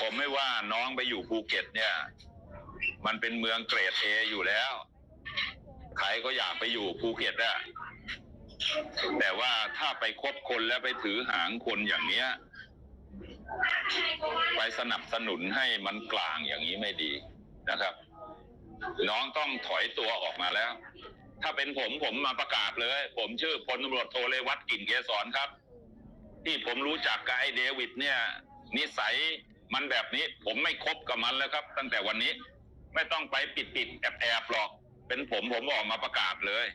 ผมไม่ว่าน้องไปอยู่ภูเก็ตเนี่ย มันเป็นเมืองเกรดเออยู่แล้ว ใครก็อยากไปอยู่ภูเก็ตอะแต่ว่าถ้าไปคบคนแล้วไปถือหางคนอย่างเนี้ย ไปสนับสนุนให้มันกลางอย่างนี้ไม่ดีนะครับ น้องต้องถอยตัวออกมาแล้ว ถ้าเป็นผมผมมาประกาศเลย ผมชื่อพลตำรวจโทเรวัตกลิ่นเกษรครับ ที่ผมรู้จักกับไอ้เดวิดเนี่ย นิสัย มันแบบนี้ผมไม่คบกับมันแล้วครับ ตั้งแต่วันนี้ไม่ต้องไปปิดปิดแอบแอบๆหรอก เป็นผมผมออกมาประกาศเลย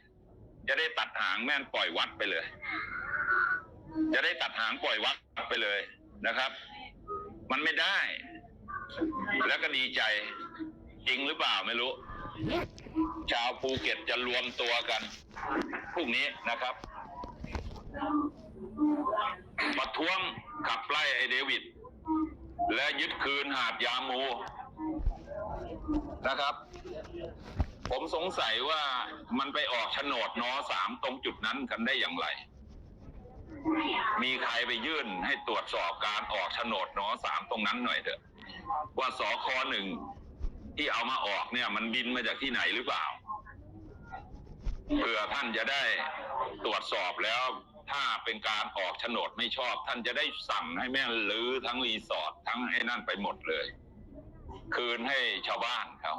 จะได้ตัดหางแม่นปล่อยวัดไปเลย จะได้ตัดหางปล่อยวัดไปเลยนะครับ มันไม่ได้ แล้วก็ดีใจ จริงหรือเปล่าไม่รู้ ชาวภูเก็ตจะรวมตัวกันพรุ่งนี้นะครับประท้วงขับไล่ไอเดวิด และยึดคืนหาดยามูนะครับ ผมสงสัยว่ามันไปออกโฉนดนอสามตรงจุดนั้นกันได้อย่างไร มีใครไปยื่นให้ตรวจสอบการออกโฉนดนอสามตรงนั้นหน่อยเถอะ ว่าสคหนึ่งที่เอามาออกเนี่ย มันบินมาจากที่ไหนหรือเปล่าเพื่อท่านจะได้ตรวจสอบแล้ว ถ้าเป็นการออกโฉนดไม่ชอบ ท่านจะได้สั่งให้แม่นรื้อทั้งรีสอร์ททั้งไอ้นั่นไปหมดเลย คืนให้ชาวบ้านเขา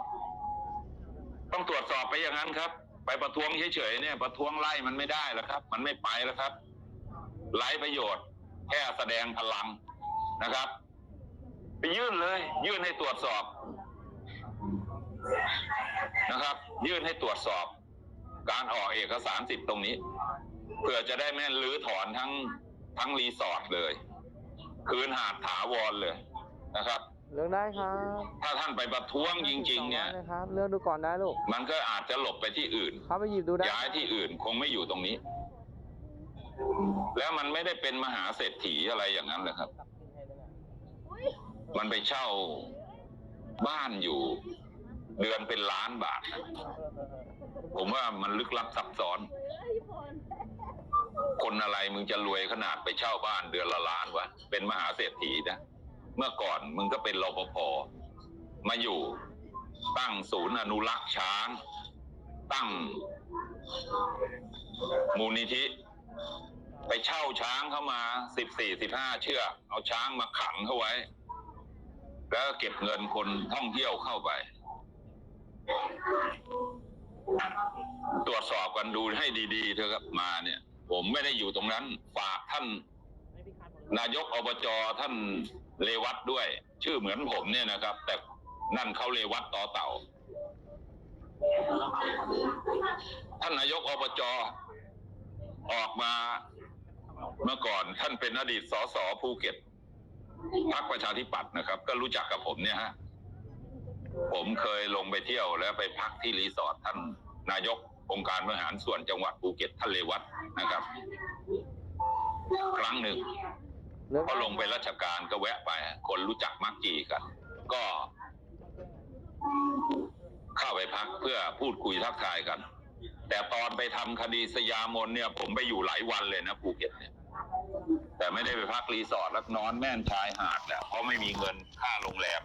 ต้องตรวจสอบไปอย่างนั้นครับ ไปประท้วงเฉยๆเนี่ย ประท้วงไล่มันไม่ได้แล้วครับ มันไม่ไปแล้วครับไร้ประโยชน์ แค่แสดงพลังนะครับ ไปยื่นเลย ยื่นให้ตรวจสอบนะครับ ยื่นให้ตรวจสอบ การออกเอกสารสิทธิ์ตรงนี้ เพื่อจะได้แม่นรื้อถอนทั้งทั้งรีสอร์ทเลย คืนหาดถาวรเลยนะครับ เลือกได้ครับถ้าท่านไปประท้วงจริง ๆ เนี่ยได้ครับ เลือกดูก่อนได้ลูกมันก็อาจจะหลบไปที่อื่น เข้าไปหยิบดูได้ย้ายที่อื่นคงไม่อยู่ตรงนี้ แล้วมันไม่ได้เป็นมหาเศรษฐีอะไรอย่างนั้นเลยครับ มันไปเช่าบ้านอยู่ เดือนเป็นล้านบาทนะผมว่ามันลึกลับซับซ้อน คนอะไรมึงจะรวยขนาดไปเช่าบ้านเดือนละล้านวะเป็นมหาเศรษฐีนะเมื่อก่อนมึงก็เป็นรปภมาอยู่ ตั้งศูนย์อนุรักษ์ช้าง ตั้ง มูลนิธิ ไปเช่าช้างเข้ามาสิบสี่สิบห้าเชือกเอาช้างมาขังเข้าไว้ แล้วเก็บเงินคนท่องเที่ยวเข้าไป ตรวจสอบกันดูให้ดีๆเถอะครับมาเนี่ย ผมไม่ได้อยู่ตรงนั้น ฝากท่านนายกอบจท่านเลวัตด้วย ชื่อเหมือนผมเนี่ยนะครับ แต่นั่นเขาเลวัตต่อเต่า ท่านนายกอบจออกมาเมื่อก่อนท่านเป็นอดีตสสภูเก็ตพรรคประชาธิปัตย์นะครับ ก็รู้จักกับผมเนี่ยฮะผมเคยลงไปเที่ยวแล้วไปพักที่รีสอร์ทท่านนายก องค์การบริหารส่วนจังหวัดภูเก็ตท่านเลวัตนะครับ ครั้งหนึ่งเลือกพอลงไปราชการก็แวะไป คนรู้จักมักจีกัน ก็เข้าไปพักเพื่อพูดคุยทักทายกัน แต่ตอนไปทำคดีสยามนเนี่ย ผมไปอยู่หลายวันเลยนะภูเก็ตเนี่ย แต่ไม่ได้ไปพักรีสอร์ทแล้วนอนแม่นชายหาดแหละเพราะไม่มีเงินค่าโรงแรม